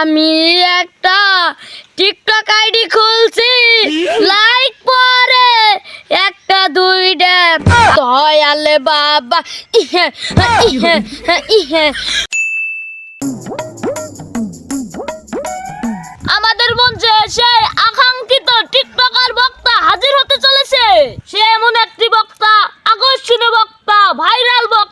আমি একটা TikTok ID খুলছি। লাইক পরে একটা দুইটা দয়ালে বাবা, ইহে ইহে আমাদের মঞ্চে সেই আকাঙ্ক্ষিত টিকটকার বক্তা হাজির হতে চলেছে, সে এমন একটি বক্তা, আকর্ষণীয় বক্তা ভাইরাল বক্তা।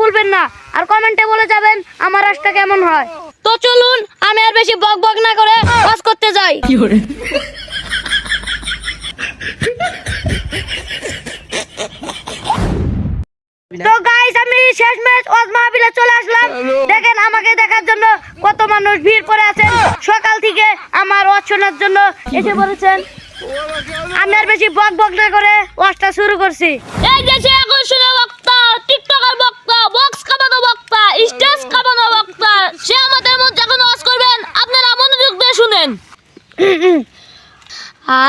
ভুলবেন না আর কমেন্টে বলে যাবেন আমার রসটা কেমন হয়। তো চলুন আমি আর বেশি বক বক না করে ওয়াজ করতে যাই। তো গাইস আমি শেষ ম্যাচ ওয়াজ মাহফিলে চলে আসলাম। দেখেন আমাকে দেখার জন্য কত মানুষ ভিড় করে আছেন। সকাল থেকে আমার ওয়াজ শোনার জন্য এসে পড়েছেন। আমি আর বেশি বক বক না করে ওয়াজটা শুরু করছি। এই যে বক্তা স্টেজ কামানো বক্তা। সে আমাদের মধ্যে এখন ওয়াজ করবেন। আপনারা মনোযোগ দিয়ে শুনেন।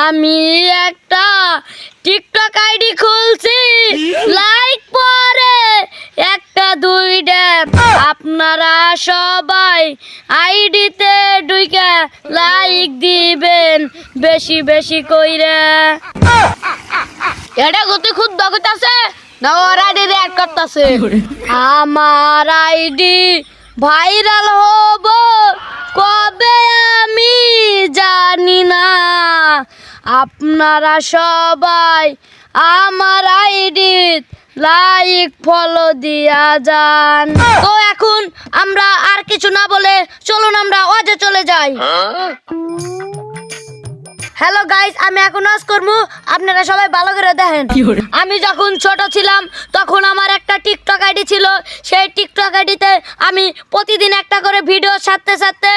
আমি একটা টিকটক আইডি খুলছি। লাইক পরে একটা দুই ড্যাপ আপনারা সবাই আইডিতে দুইটা লাইক দিবেন। বেশি বেশি কইরা। এটা গতি খুদ দগতাছে না ওর আইডি অ্যাড করতেছে। আমার আইডি ভাইরাল হব কবে আমি জানি না। আপনারা সবাই আমার আইডি লাইক ফলো দিয়া যান। তো এখন আমরা আর কিছু না বলে চলুন আমরা অজে চলে যাই। হ্যালো গাইস আমি এখন ওয়াজ করব। আপনারা সবাই ভালো করে দেখেন। আমি যখন ছোট ছিলাম তখন আমার একটা টিকটক আইডি ছিল। সেই টিকটক আইডিতে আমি প্রতিদিন একটা করে ভিডিও ছাড়তে ছাড়তে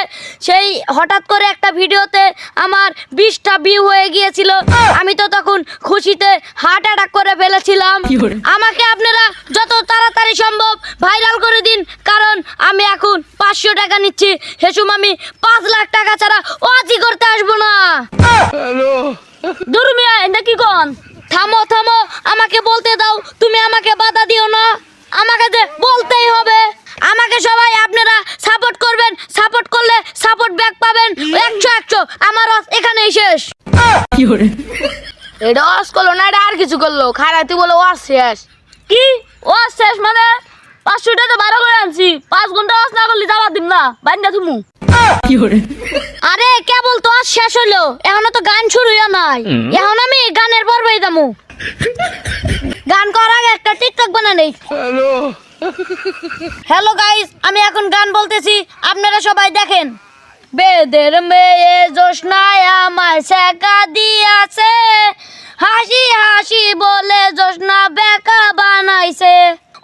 সেই হঠাৎ করে একটা ভিডিওতে আমার বিশটা ভিউ হয়ে গিয়েছিল। আমি তো তখন খুশিতে হার্ট অ্যাটাক করে ফেলেছিলাম। আমাকে আপনারা যত তাড়াতাড়ি সম্ভব ভাইরাল করে দিন। কারণ আমি এখন পাঁচশো টাকা নিচ্ছি। হেসুম আমি পাঁচ লাখ টাকা ছাড়া ওয়াজি করতে আসব না। দুর্মিয়া এটা কি কন? থামো থামো আমাকে বলতে দাও তুমি আমাকে বাধা দিও না। আমাকে যে বলতেই হবে। আমাকে সবাই আপনারা সাপোর্ট করবেন সাপোর্ট করলে সাপোর্ট ব্যাক পাবেন। একশো একশো আমার এখানেই শেষ। এটা ওয়াজ করল না এটা আর কিছু করল? খারাতি বলে ওয়াজ শেষ। কি? ওয়াজ শেষ মানে? পাঁচশো টাকা তো বারো করে আনছি। পাঁচ ঘণ্টা ওয়াজ না করলে যাওয়া দিম না বাইন্দা তুমি আরে কেবল তো আজ শেষ হইল এখনও তো গান শুরু হইয়া নাই। এখন আমি গানের পর্বই যাব গান করার আগে একটা টিকটক বানানি হ্যালো। গাইস আমি এখন গান বলতেছি আপনারা সবাই দেখেন। বেদের মেয়ে জোসনায় আমায় শেখা দিয়াছে। হাসি হাসি বলে জোসনা বেকা বানাইছে।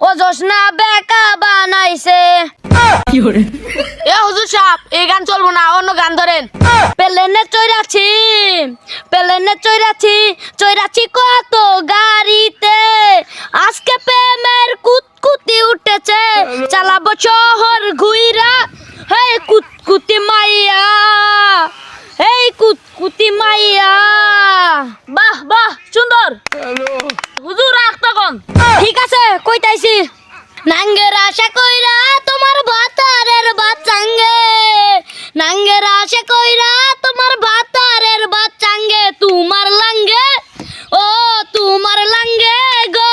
ও জোসনা বেকা বানাইছে। এ হুজুর সাহেব এই গান চলবো না অন্য গান ধরেন। প্লেনে কত গাড়িতে। আজকে প্রেমের কুতকুতি উঠেছে চালাবো শহর ঘুইরা হে কুতকুতি মাইয়া এই কুতকুতি মাইয়া বাহ বাহ সুন্দর হুজুর রাখ তখন ঠিক আছে কইতাইছি নাঙ্গের আশা কইরা তোমার ভাতারের বাচ্চাঙ্গে নাঙ্গের আশা কইরা তোমার ভাতারের বাচ্চাঙ্গে তোমার লাঙ্গে ও তোমার লাঙ্গে গো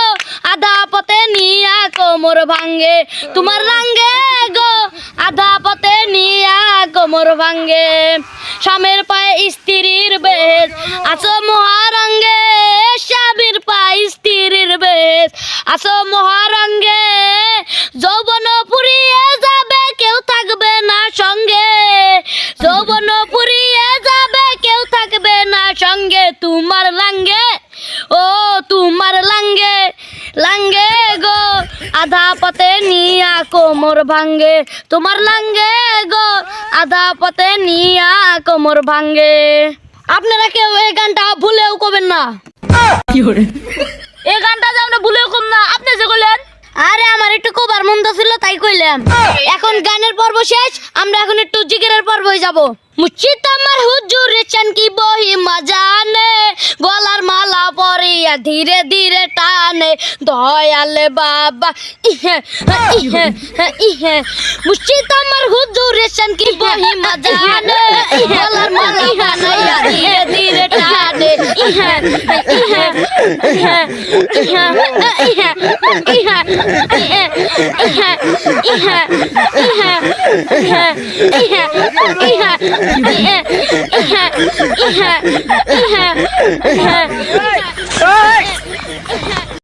আধা পথে নিয়া কোমর ভাঙ্গে তোমার রাঙ্গে গো, আধা পথে নিয়া কোমর ভাঙ্গে। স্বামীর পায়ে স্ত্রীর বেশ, আছো মহারঙ্গে, স্বামীর পায়ে স্ত্রীর বেশ, আছো মহারঙ্গে, যৌবন পুরিয়ে আধা পথে নিয়া কোমর ভাঙ্গে তোমার লাঙ্গে গো। আধা পথে নিয়া কোমর ভাঙ্গে। আপনারা কেউ এই গানটা ভুলেও কবেন না। এই গানটা যে আমরা ভুলেও কম না আপনি যে কইলেন? আরে আমার একটু কবার মন্দ ছিল তাই কইলাম। এখন গানের পর্ব শেষ আমরা এখন একটু জিগিরের পর্বই যাব। মুচিত আমার হুজুর চান কি दिया धीरे धीरे टाने दयाल बाबा इहे इहे इहे। मर हुजूरेशन की बही मजान। बलर मलिहा नैया धीरे धीरे टाने इहे इहे। ইহে ইহে ইহে ইহে